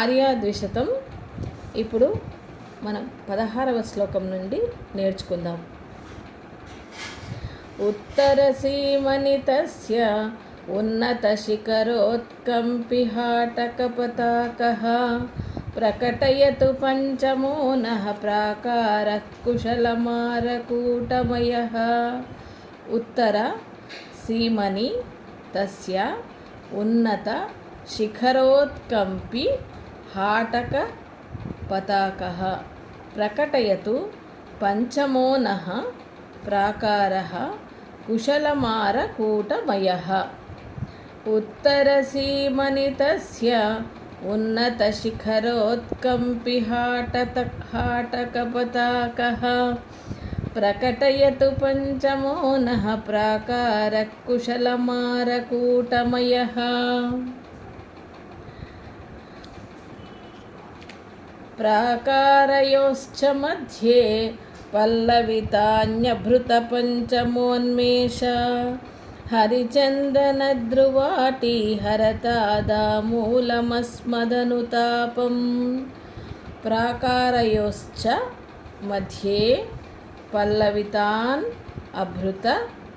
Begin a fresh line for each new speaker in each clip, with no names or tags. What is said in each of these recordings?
ఆర్యాద్విశతం ఇప్పుడు మనం పదహారవ శ్లోకం నుండి నేర్చుకుందాం उत्तरसीमनितस्य उन्नतशिखरोत्कम्पिहाटकपताकः प्रकटयतु पञ्चमो नः प्राकारः कुशलमारकूटमयः उत्तरसीमनि तस्य उन्नतशिखरोत्कम्पि हाटकपताकः प्रकटयतु पञ्चमो नः प्राकारः कुशलमारकूटमयः उत्तरसीमनितस्य उन्नतशिखरोत्कम्पिहाटतहाटकपताकः प्रकटयतु पञ्चमो नः प्राकारः कुशलमारकूटमयः प्राकारयोश्च मध्ये पल्लवितान्यभृतपञ्चमोन्मेष हरिचन्दनध्रुवाटी हरतादामूलमस्मदनुतापं प्राकारयोश्च मध्ये पल्लवितान् अभृत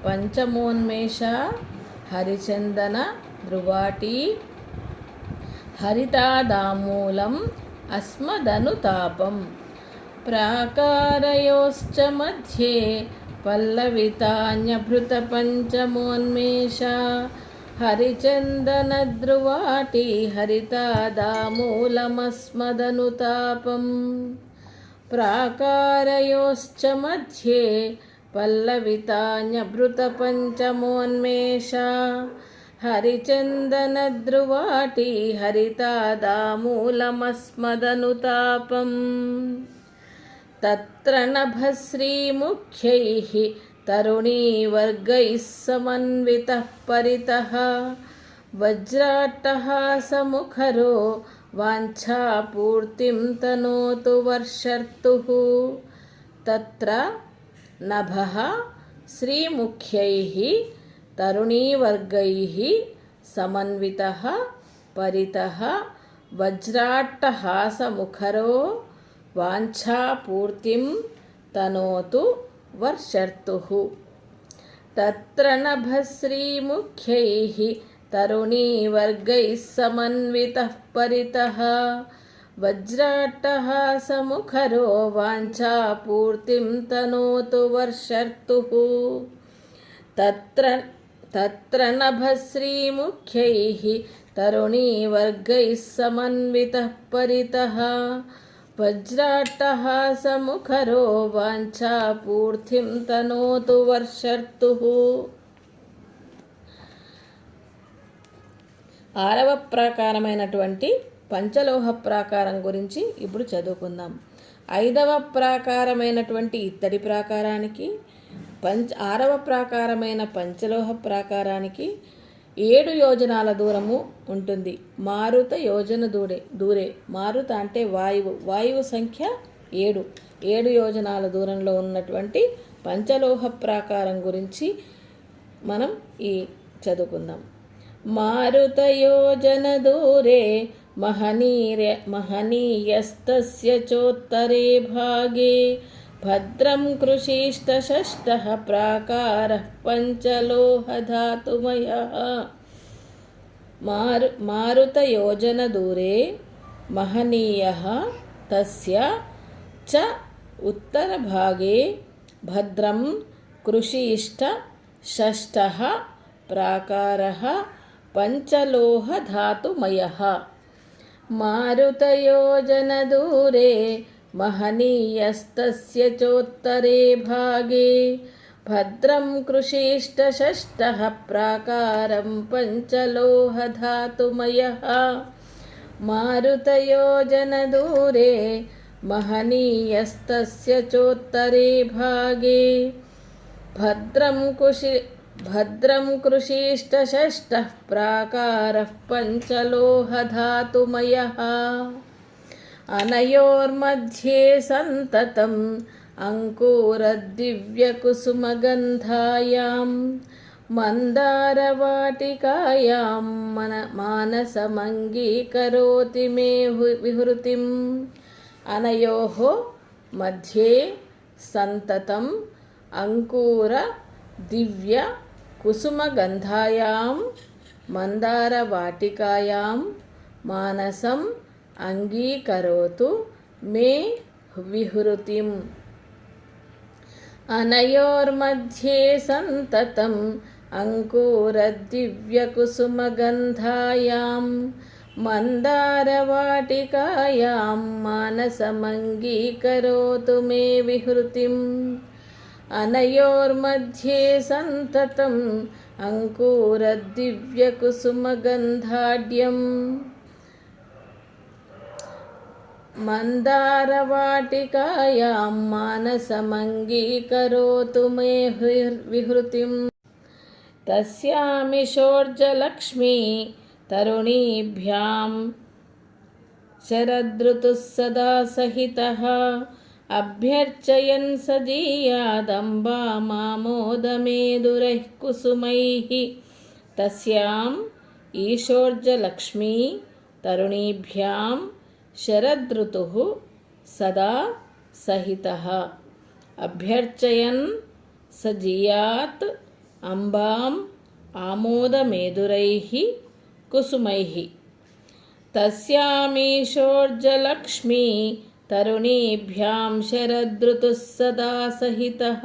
पञ्चमोन्मेष हरिचन्दन ध्रुवाटी हरितादामूलम् अस्मदनुतापम् प्राकारयोश्च मध्ये पल्लवितान्यभृतपञ्चमोन्मेष हरिचन्दनध्रुवाटी हरितादामूलमस्मदनुतापम् प्राकारयोश्च मध्ये पल्लवितान्यभृतपञ्चमोन्मेष హరిచందనద్రువాటి హరితాదామూలమస్మదనుతాపం. తత్ర నభశ్రీముఖ్యైః తరుణీవర్గైः సమన్వితः పరితः. వజ్రాట్టహాసముఖరో వాంఛాపూర్తిం తనోతు వర్షర్తుః. తత్ర నభ శ్రీముఖ్యైః తరుణీవర్గైः సమన్వితः పరితः వజ్రాట్టహాసముఖరో వాంఛాపూర్తిం తనోతు వర్షర్తుః. తత్ర నభశ్రీముఖ్యైः తరుణీవర్గైः సమన్వితः పరితः వజ్రాట్టహాసముఖరో వాంఛాపూర్తిం తనోతు వర్షర్తుః. తత్ర तत्र नभश्रीमुख्यैः तरुणीवर्गैः समन्वितः परितः वज्राट्टहासमुखरो वाञ्छापूर्तिं तनोतु वर्षर्तुः ఆరవ ప్రాకారమైనటువంటి పంచలోహ ప్రాకారం గురించి ఇప్పుడు చదువుకుందాం ఐదవ ప్రాకారమైనటువంటి ఇత్తడి ప్రాకారానికి పంచ ఆరవ ప్రాకారమైన పంచలోహ ప్రాకారానికి ఏడు యోజనాల దూరము ఉంటుంది. మారుత యోజన దూరే దూరే. మారుత అంటే వాయువు. వాయువు సంఖ్య ఏడు. ఏడు యోజనాల దూరంలో ఉన్నటువంటి పంచలోహ ప్రాకారం గురించి మనం ఈ చదువుకుందాం. మారుత యోజన దూరే మహనీయ మహనీయస్తస్య చోత్తరే భాగే. भद्रं कृषिष्टषष्टः प्राकारः पञ्चलोहधातुमयः मारु मारुतयोजनदूरे महनीयः तस्य च उत्तरभागे भद्रं कृषिष्टषष्टः प्राकारः पञ्चलोहधातुमयः मारुतयोजनदूरे महनीयस्तस्य चोत्तरे भागे भद्रं कृषिष्टषष्टः प्राकारं पञ्चलोहधातुमयः मारुतयोजनदूरे महनीयस्तस्य चोत्तरे भागे भद्रं कुशि भद्रं कृषिष्टषष्टः प्राकारः पञ्चलोहधातुमयः अनयोर्मध्ये सन्ततम् अङ्कुरदिव्यकुसुमगन्धायां मन्दारवाटिकायां मन मानसमङ्गीकरोति मे विहृतिम् अनयोः मध्ये सन्ततम् अङ्कुरदिव्यकुसुमगन्धायां मन्दारवाटिकायां मानसम् अङ्गीकरोतु मे विहृतिम् अनयोर्मध्ये सन्ततम् अङ्कुरदिव्यकुसुमगन्धायां मन्दारवाटिकायां मानसमङ्गीकरोतु मे विहृतिम् अनयोर्मध्ये सन्ततम् अङ्कुरदिव्यकुसुमगन्धाढ्यम् मन्दारवाटिकायां मानसमङ्गीकरोतु मे विहृतिम् तस्यामिषोर्जलक्ष्मी तरुणीभ्यां शरदृतुः सदा सहितः अभ्यर्चयन् सजीयादम्बा मामोदमेदुरैः कुसुमैः तस्याम् ईशोर्जलक्ष्मी तरुणीभ्यां శరదృతుః సదా సహితः. అభ్యర్చయన్ సజియాత్ అంబాం ఆమోదమేదురైः కుసుమైः. తస్యామీషోర్జలక్ష్మీ తరుణీభ్యాం శరదృతుः సదా సహితः.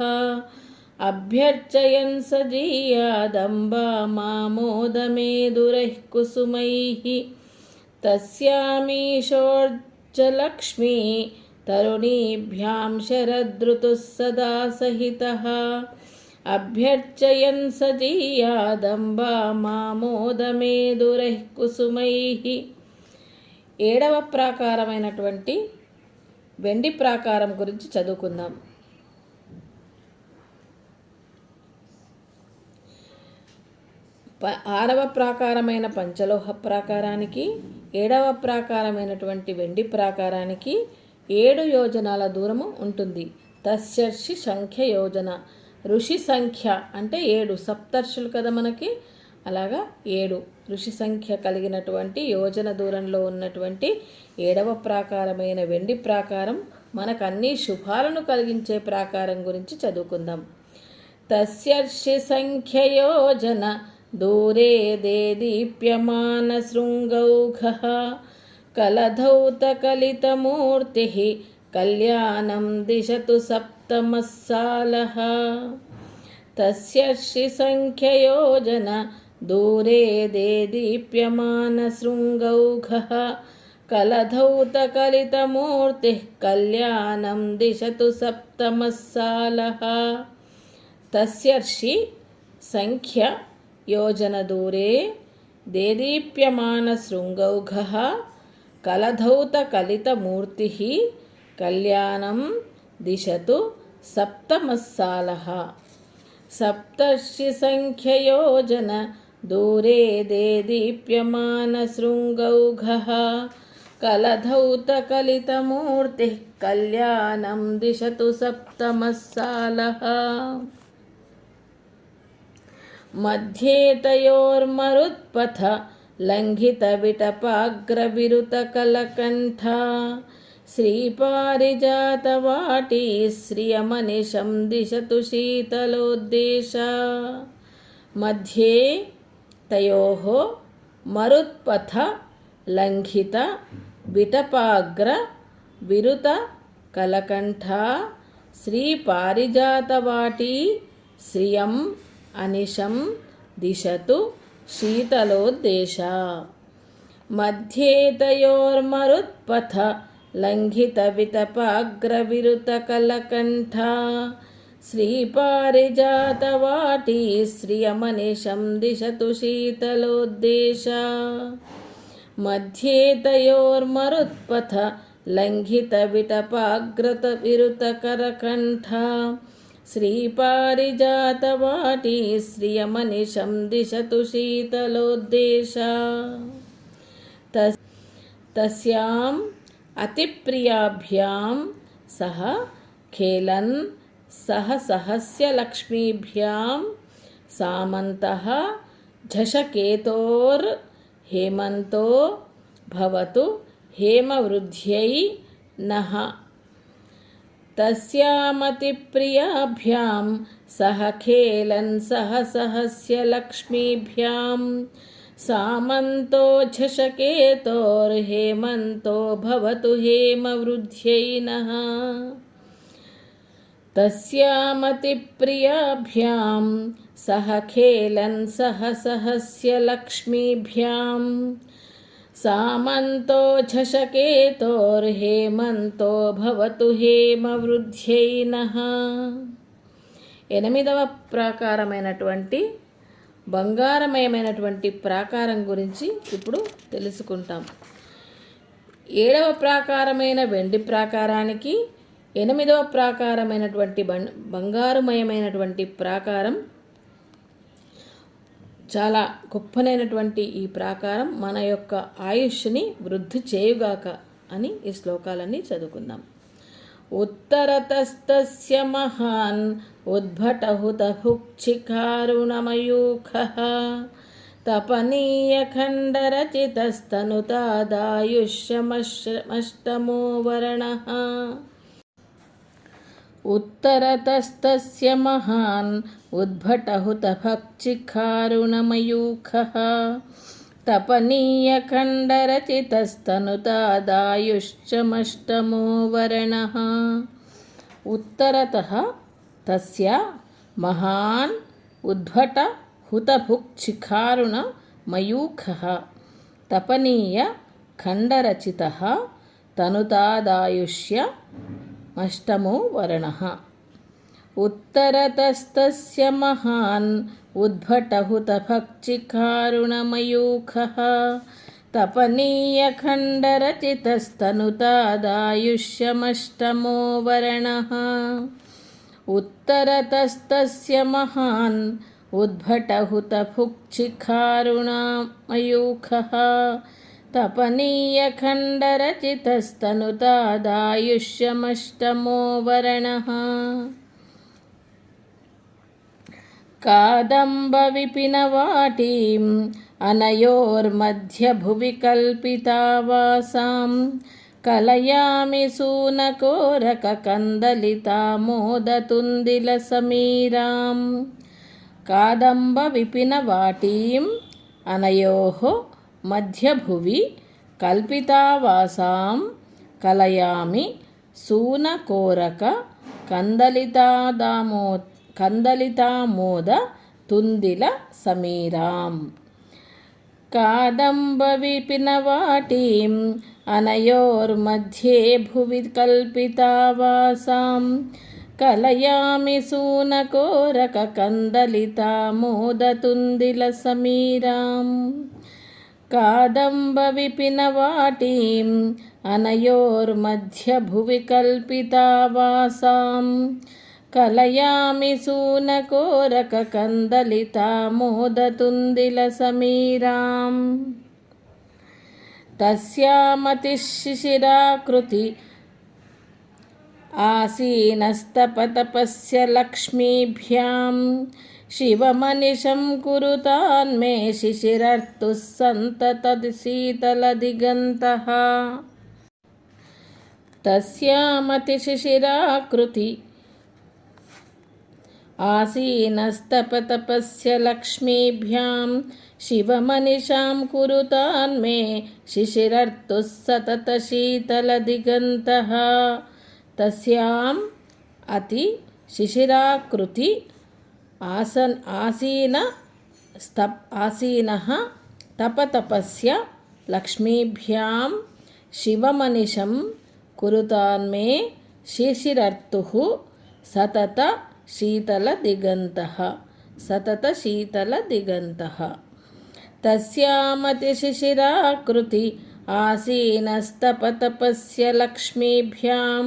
అభ్యర్చయన్ సజీయాదంబా మామోదమేదురైః కుసుమైः. तस्यामीशोर्जलक्ष्मी तरुणीभ्यां शरदृतुः सदा सहितः अभ्यर्चयन् सजीयादम्बा మామోదమేదురైః కుసుమైః ఏడవ ప్రాకారమైనటువంటి వెండి ప్రాకారం గురించి చదువుకుందాం ప ఆరవ ప్రాకారమైన పంచలోహ ప్రాకారానికి ఏడవ ప్రాకారమైనటువంటి వెండి ప్రాకారానికి ఏడు యోజనాల దూరము ఉంటుంది. తస్యర్షి సంఖ్య యోజన. ఋషి సంఖ్య అంటే ఏడు. సప్తర్షులు కదా మనకి. అలాగా ఏడు. ఋషి సంఖ్య కలిగినటువంటి యోజన దూరంలో ఉన్నటువంటి ఏడవ ప్రాకారమైన వెండి ప్రాకారం మనకు అన్ని శుభాలను కలిగించే ప్రాకారం గురించి చదువుకుందాం. తస్యర్షి సంఖ్య యోజన. दूरे दे दीप्यमानशृङ्गौघः कलधौतकलितमूर्तिः कल्याणं दिशतु सप्तमः सालः तस्य तस्यर्षिसङ्ख्ययोजन दूरे दे दीप्यमानशृङ्गौघः कलधौतकलितमूर्तिः कल्याणं दिशतु सप्तमः सालः तस्यार्षि सङ्ख्या सङ्ख्ययोजनदूरे देदीप्यमानशृङ्गौघः कलधौतकलितमूर्तिः कल्याणं दिशतु सप्तमस्सालः सप्तर्षिसङ्ख्ययोजन दूरे दे दीप्यमानशृङ्गौघः कलधौतकलितमूर्तिः कल्याणं दिशतु सप्तमस्सालः మధ్యేతయోర్మరుత్పథ లంఘితవిటపాగ్రవిరుతకలకంఠ శ్రీపారిజాతవాటీ శ్రియమనిషం దిశతు శీతలోద్దేశ. మధ్యే తయో మరుత్పథ లంఘిత విటపాగ్ర విరుత కలకంఠ శ్రీపారిజాతవాటీ శ్రియం అనిశం దిశతు శీతలోద్దేశ. మధ్యేతయోర్మరుత్పథ లంఘితవితపాగ్రవిరుతకలకంఠ. శ్రీపారిజాతవాటీ శ్రియమనిషం దిశతు శీతలోద్దేశ. మధ్యేతయోర్మరుత్పథ లంఘితవిటపాగ్రత విరుతకరకంఠ श्रीपारिजातवाटी श्रियमनिशं दिशतु शीतलोद्देश। तस् तस्याम् अतिप्रियाभ्यां सह खेलन् सह सहस्यलक्ष्मीभ्यां सामन्तः झषकेतोर् हेमन्तो भवतु हेमवृद्ध्यै नः। तस्यामतिप्रियाभ्यां सह खेलन् सह सहस्य लक्ष्मीभ्यां। सामन्तो झषकेतोर्हेमन्तो भवतु हेमवृद्ध्यै नः। तस्यामतिप्रियाभ्यां सह खेलन् सह सहस्य लक्ष्मीभ्यां सामन्तो झषकेतोर्हेमन्तो భవతు హేమవృద్ధ్యై నః ఎనిమిదవ ప్రాకారమైనటువంటి బంగారమయమైనటువంటి ప్రాకారం గురించి ఇప్పుడు తెలుసుకుంటాం ఏడవ ప్రాకారమైన వెండి ప్రాకారానికి ఎనిమిదవ ప్రాకారమైనటువంటి బం బంగారుమయమైనటువంటి ప్రాకారం చాలా గొప్పనైనటువంటి ఈ ప్రాకారం మన యొక్క ఆయుష్ని వృద్ధి చేయుగాక అని ఈ శ్లోకాలన్నీ చదువుకుందాం. ఉత్తరతస్తస్య మహాన్ ఉద్భటహుతభుక్షికారుణమయూఖ తపనీయఖండరచితస్తనుతాదాయుష్యమష్టమో వర్ణ उत्तरतस्तस्य महान् उद्भटहुतभक्षिखारुणमयूखः तपनीयखण्डरचितस्तनुतादायुश्चमष्टमो वर्णः उत्तरतः तस्य महान् उद्भटहुतभुक्शिखारुणमयूखः तपनीयखण्डरचितः तनुतादायुष्य अष्टमो वर्णः उत्तरतस्तस्य महान् उद्भटहुतभक्षिकारुणमयूखः तपनीयखण्डरचितस्तनुतादायुष्यमष्टमो वर्णः उत्तरतस्तस्य महान् उद्भटहुतभुक्षिकारुणमयूखः तपनीयखण्डरचितस्तनुतादायुष्यमष्टमो वर्णः कादम्बविपिनवाटीम् अनयोर्मध्यभुवि कल्पितावासां कलयामि सूनकोरककन्दलितामोदतुन्दिलसमीरां कादम्बविपिनवाटीम् अनयोः మధ్యభువి కల్పితావాసాం కలయామి సూనకోరక కందలితాదామో కందలితామోద తుందిల సమీరాం. కాదంబ విపినవాటీం అనయోర్मध्ये భువి కల్పితావాసాం కలయామి సూనకోరక కందలితామోదతుందిల సమీరాం. కాదంబ విపినవాటీం అనయోర్మధ్య భువి కల్పితావాసాం కలయామి సూనకోరక కందలితామోదతుందిల సమీరాం. తస్యామతిశిశిరాకృతి आसीनस्तपतपस्य लक्ष्मीभ्याम् शिवमनिशं कुरुतान्मे शिशिरर्तुः सन्ततशीतलदिगन्तः तस्यामतिशिशिराकृति आसीनस्तपतपस्य लक्ष्मीभ्यां शिवमनिशां कुरुतान्मे शिशिरर्तुः सततशीतलदिगन्तः तस्याम् अति शिशिराकृति आसन् आसीन स्तप् आसीनः तपतपस्य लक्ष्मीभ्यां शिवमनिशं कुरुतान्मे शिशिरर्तुः सतत शीतलदिगन्तः सततशीतलदिगन्तः तस्यामतिशिशिराकृति आसीनस्तपतपस्य लक्ष्मीभ्यां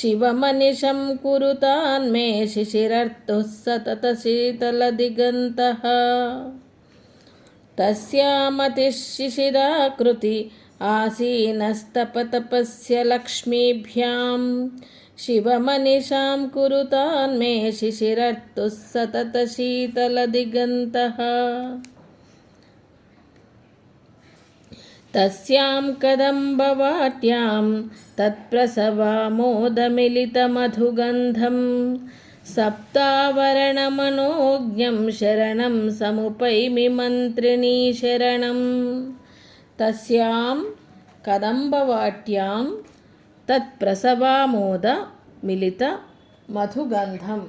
शिवमनिशं कुरुतान्मे शिशिरर्तुः सततशीतलदिगन्तः तस्यामतिशिशिराकृति आसीनस्तपतपस्य लक्ष्मीभ्यां शिवमनिशां कुरुतान्मे शिशिरर्तुः सततशीतलदिगन्तः तस्यां कदम्बवाट्यां तत्प्रसवामोदमिलितमधुगन्धं सप्तावरणमनोज्ञं शरणं समुपैमि मन्त्रिणी शरणं तस्यां कदम्बवाट्यां तत्प्रसवामोदमिलितमधुगन्धं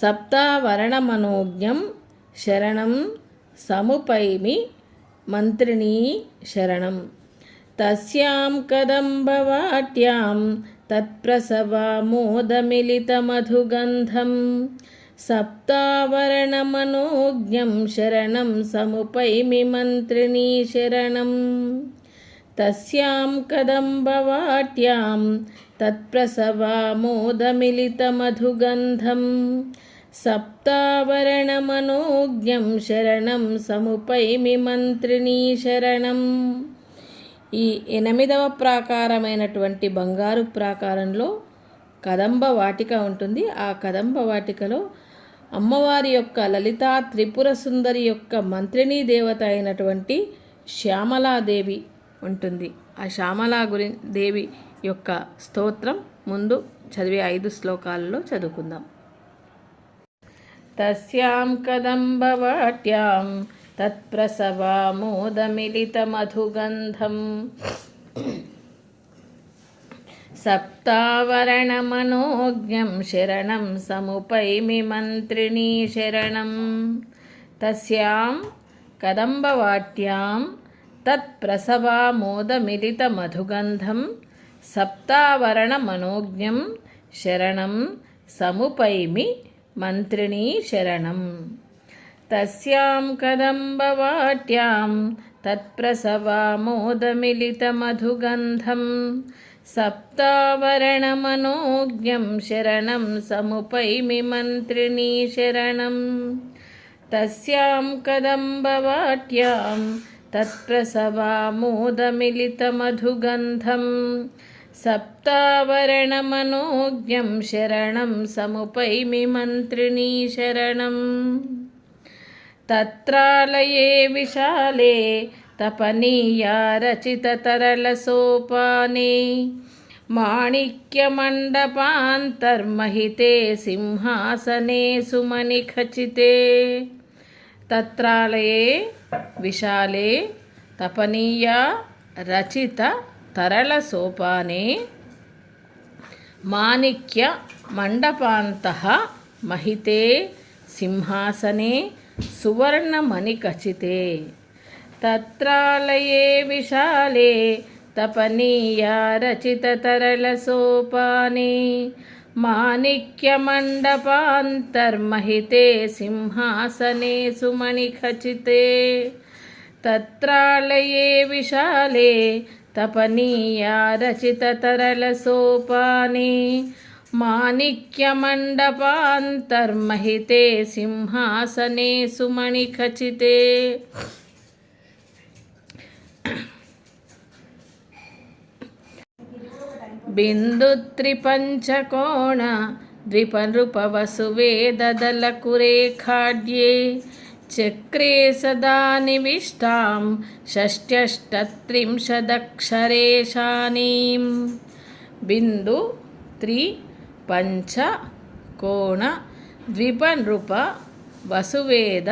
सप्तावरणमनोज्ञं शरणं समुपैमि మంత్రిణీ శరణం. తస్యాం కదంబవాట్యాం తత్ప్రసవామోదమిలితమధుగంధం. సప్తావరణమనోజ్ఞం శరణం సముపైమి మంత్రిణీ శరణం. తస్యాం కదంబవాట్యాం తత్ప్రసవామోదమిలితమధుగంధం. సప్తావరణమనోజ్ఞం శరణం సముపైమి మంత్రిణీ శరణం. ఈ ఎనిమిదవ ప్రాకారమైనటువంటి బంగారు ప్రాకారంలో కదంబ వాటిక ఉంటుంది. ఆ కదంబ వాటికలో అమ్మవారి యొక్క లలితా త్రిపుర సుందరి యొక్క మంత్రిణీ దేవత అయినటువంటి శ్యామలాదేవి ఉంటుంది. ఆ శ్యామలా గురి దేవి యొక్క స్తోత్రం ముందు చదివే ఐదు శ్లోకాలలో చదువుకుందాం. तस्यां कदम्बवाट्यां तत्प्रसवामोदमिलितमधुगन्धं सप्तावरणमनोज्ञं शरणं समुपैमि मन्त्रिणी शरणं तस्यां कदम्बवाट्यां तत्प्रसवामोदमिलितमधुगन्धं सप्तावरणमनोज्ञं शरणं समुपैमि మంత్రిణీ శరణం. తస్యాం కదంబవాట్యాం తత్ప్రసవామోదమిలితమధుగంధం. సప్తావరణమనోజ్ఞం శరణం సముపైమి మంత్రిణీ శరణం. తస్యాం కదంబవాట్యాం తత్ప్రసవామోదమిలితమధుగంధం. సప్తావరణమనోజ్ఞం శరణం సముపైమిమంత్రిణీ శరణం. తత్రాలయే విశాలే తపనీయా రచితతరళసోపానే మాణిక్యమండపాంతర్మహితే సింహాసనే సుమనిఖచితే తత్రాలయే విశాలే తపనీయా రచిత తరళ సోపానే మాణిక్య మండపాంత మహితే సింహాసనే సువర్ణమణికచితే. తత్రాలయే విశాలే తపనీయా రచితతరళసోపానే మాణిక్యమండపాంతర్మహితే సింహాసనే సుమణిఖచితే తత్రాలయే విశాలే తపనీయా రచిత తరల సోపాని మాణిక్యమండపాంతర్మహితే సింహాసనే సుమణిఖచితే. బిందుత్రిపంచకోణ ద్విపనృపవసువేదలకురేఖాడ్యే चक्रे सदा निविष्टां षष्ट्यष्टत्रिंशदक्षरेशानीं बिन्दु त्रि पञ्च कोण द्विपनृप वसुवेद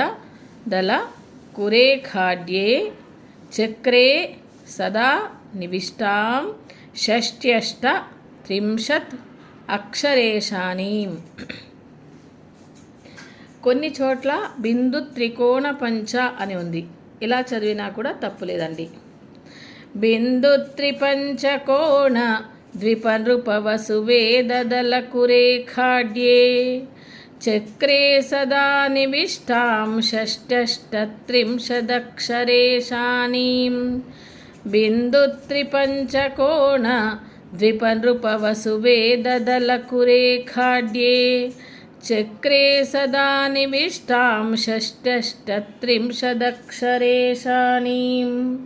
दलकुरेखाड्ये चक्रे सदा निविष्टां षष्ट्यष्टत्रिंशत् अक्षरेशानीम् కొన్ని చోట్ల బిందు త్రికోణ పంచ అని ఉంది. ఇలా చదివినా కూడా తప్పులేదండి బిందు త్రిపంచకోణ ద్విపనృపవసువేదలకురేఖాడ్యే చక్రే సదా నివిష్టాం షష్టష్టత్రింశదక్షరేషానీం బిందు త్రిపంచకోణ ద్విపనృపవసువేదలకురేఖాడ్యే చక్రే సదా నివిష్టాం షష్టష్టత్రింశదక్షరేషాణీం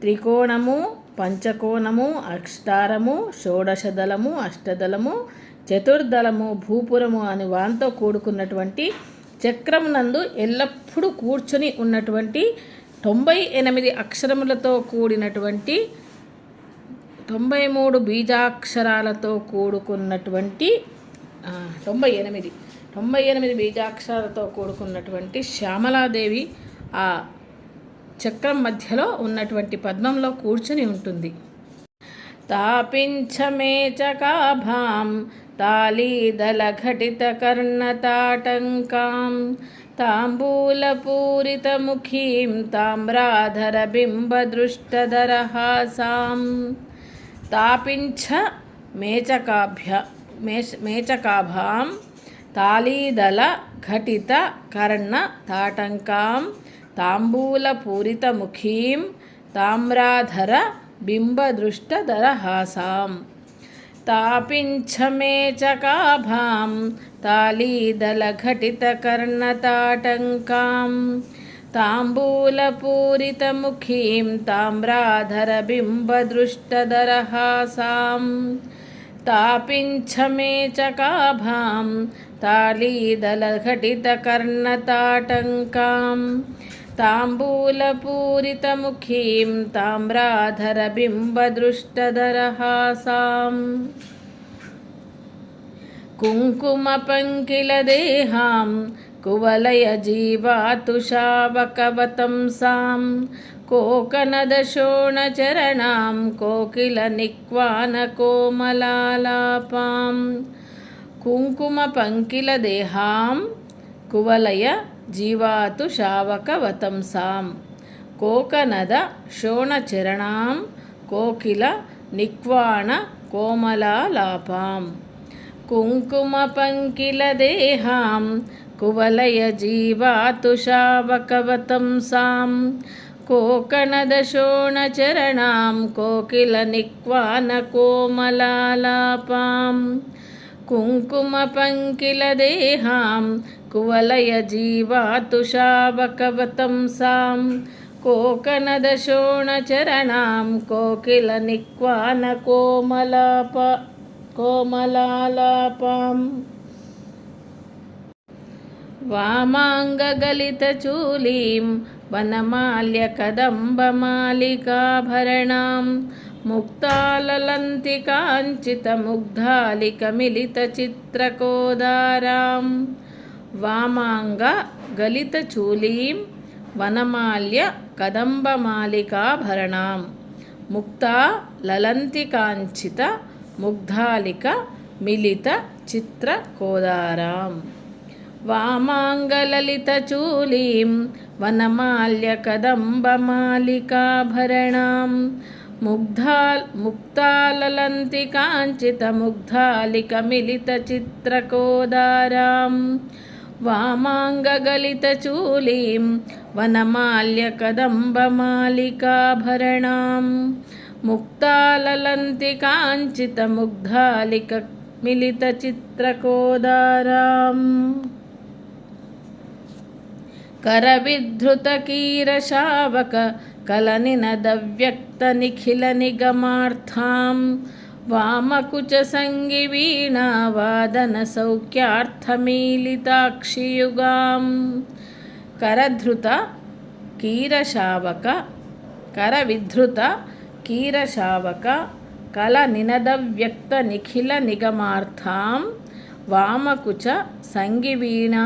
త్రికోణము పంచకోణము అక్షారము షోడశదళము అష్టదళము చతుర్దళము భూపురము అని వాంతో కూడుకున్నటువంటి చక్రం నందు ఎల్లప్పుడూ కూర్చొని ఉన్నటువంటి తొంభై ఎనిమిది అక్షరములతో కూడినటువంటి తొంభై మూడు బీజాక్షరాలతో కూడుకున్నటువంటి తొంభై ఎనిమిది. తొంభై ఎనిమిది బీజాక్షరాలతో కూడుకున్నటువంటి శ్యామలాదేవి ఆ చక్రం మధ్యలో ఉన్నటువంటి పద్మంలో కూర్చుని ఉంటుంది. తాపించమేచకాభాం తాళీదలఘటితకర్ణతాటంకాం తాంబూలపూరితముఖీం తామ్రాధరబింబదృష్టధరహాసాం తాపించ మేచకాభ్య మేచ మేచకాభాం తాళీదళ ఘటిత కర్ణ తాటంకాం తాంబూలపూరితముఖీం తామ్రాధర బింబదృష్టధరహాసాం. తాపించమేచకాభాం తాళీదలఘటితకర్ణతాటంకాం తాంబూలపూరితముఖీం తామ్రాధరబింబదృష్టధరహాసాం తాపించమేచకాభాం తాళీదలఘటితకర్ణతాటంకాం తాంబూలపూరితముఖీం తామ్రాధరబింబదృష్టధరహాసాం కుంకుమపంకిలదేహాం కువలయజీవాతుషావకవతంసాం కోకనదశోణచరణాం కోకిలనిక్వానకోమలాలాపాం కుంకుమపంకిలదేహాం కువలయ జీవాతు శావకవతంసాం కోకనద శోణచరణాం కోకిల నిక్వాణ కోమలాలాపాం కుంకుమపంకిలదేహాం కువలయజీవాతుషావకవతంసాం కోకణదశోణచరణాం కోకిలనిక్వానకోమలాలాపాం కుంకుమపంకిలదేహాం కువలయజీవాతుషావకవతంసాం కోకనదశోణచరణాం కోకిలనిక్వానకోమలాప కోమలాలాపాం వామాంగగలితచూలీం వనమాల్యకదంబమాలికాభరణాం ముక్తాలలంతికాంచితముగ్ధాలికమిలితచిత్రకోదారాం వామాంగ గలితచూలీం వనమాల్య కదంబమాలికాభరణాం ముక్తా లలంతికాంచిత ముగ్ధాలిక మిలిత చిత్రకోదారాం వామాంగలలితచూలీం వనమాల్యకదంబమాలికాభరణాం. ముగ్ధా ముక్తాలలంతికాంచితముగ్ధాలికమిలితచిత్రకోదారాం వామాంగగలితచూలీం వనమాల్యకదంబమాలికాభరణాం. ముక్తాలలంతికాంచితముగ్ధాలికమిలితచిత్రకోదారాం करविधृतकीरशावक कलनिनदव्यक्तनिखिलनिगमार्थां वामकुचसङ्गिवीणावादनसौख्यार्थमीलिताक्षियुगां करधृत कीरशावक करविधृत कीरशावक कलनिनदव्यक्तनिखिलनिगमार्थां वामकुच सङ्गिवीणा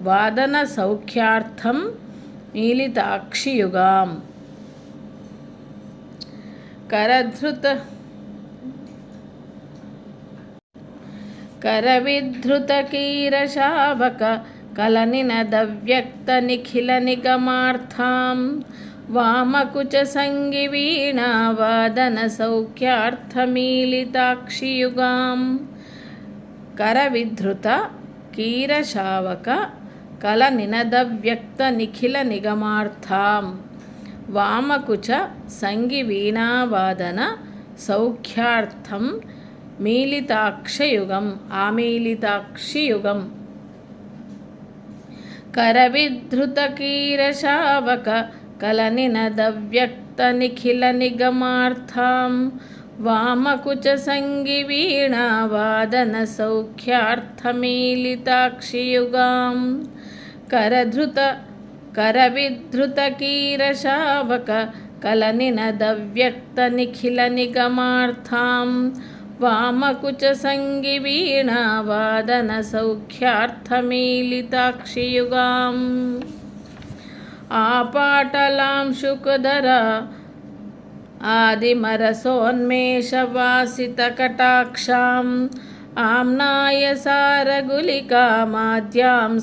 వాదన సౌఖ్యార్థం నీలితాక్షియుగాం. కరధృత కరవిధృతకీరశావక కలనినదవ్యక్తనిఖిలనిగమార్థాం సౌఖ్యార్థమీలితాక్షియుగాం కరవిధృత కీరశావక కల నినదవ్యక్త నిఖిల నిగమార్థాం వామకుచ సంగి వీణావాదన సౌఖ్యార్థం మీలితాక్షయుగం ఆమీలితాక్షియుగం కరవిధృతకీరశావక కలనినదవ్యక్త నిఖిల నిగమార్థాం वामकुचसङ्गिवीणावादनसौख्यार्थमीलिताक्षियुगां करधृत करविधृतकीरशावक कलनिनदव्यक्तनिखिलनिगमार्थां वामकुचसङ्गिवीणावादनसौख्यार्थमीलिताक्षियुगाम् आपाटलां शुकधरा आदिमरसोन्मेषवासितकटाक्षाम् आम्नाय सारगुलिकामाद्यां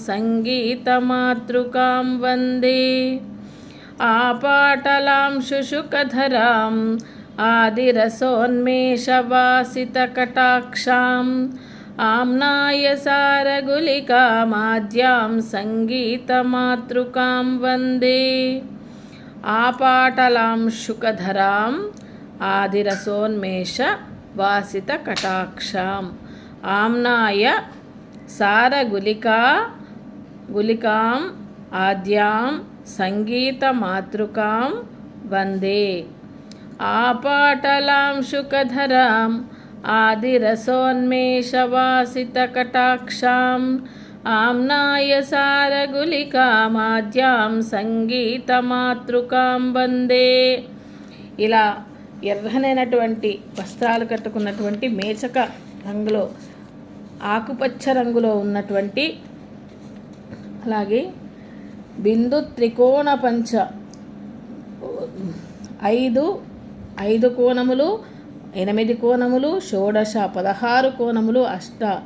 सङ्गीतमातृकां वन्दे आपाटलां शुशुकधराम् आदिरसोन्मेषवासितकटाक्षाम् आम्नाय सारगुलिकामाद्यां सङ्गीतमातृकां वन्दे ఆపాటలాంశుకధరాం ఆదిరసోన్మేష వాసిత కటాక్షాం. ఆమ్నాయ సారగులికా గులికాం ఆద్యాం సంగీతమాతృకాం వందే. ఆపాటలాంశుకధరాం ఆదిరసోన్మేషవాసితకటాక్షాం ఆమ్నాయ సారగులికామాద్యాం సంగీతమాతృకాం వందే. ఇలా ఎర్రనైనటువంటి వస్త్రాలు కట్టుకున్నటువంటి మేచక రంగులో ఆకుపచ్చ రంగులో ఉన్నటువంటి అలాగే బిందు త్రికోణ పంచ ఐదు ఐదు కోణములు ఎనిమిది కోణములు షోడశ పదహారు కోణములు అష్ట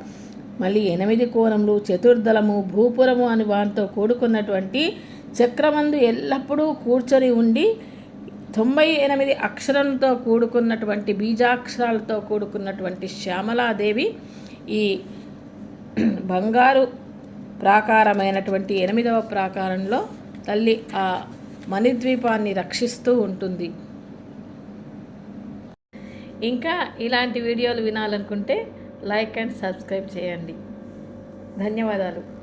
మళ్ళీ ఎనిమిది కోణములు చతుర్దళము భూపురము అని వాటితో కూడుకున్నటువంటి చక్రమందు ఎల్లప్పుడూ కూర్చొని ఉండి తొంభై ఎనిమిది అక్షరంతో కూడుకున్నటువంటి బీజాక్షరాలతో కూడుకున్నటువంటి శ్యామలాదేవి ఈ బంగారు ప్రాకారమైనటువంటి ఎనిమిదవ ప్రాకారంలో తల్లి ఆ మణిద్వీపాన్ని రక్షిస్తూ ఉంటుంది. ఇంకా ఇలాంటి వీడియోలు వినాలనుకుంటే లైక్ అండ్ సబ్స్క్రైబ్ చేయండి. ధన్యవాదాలు.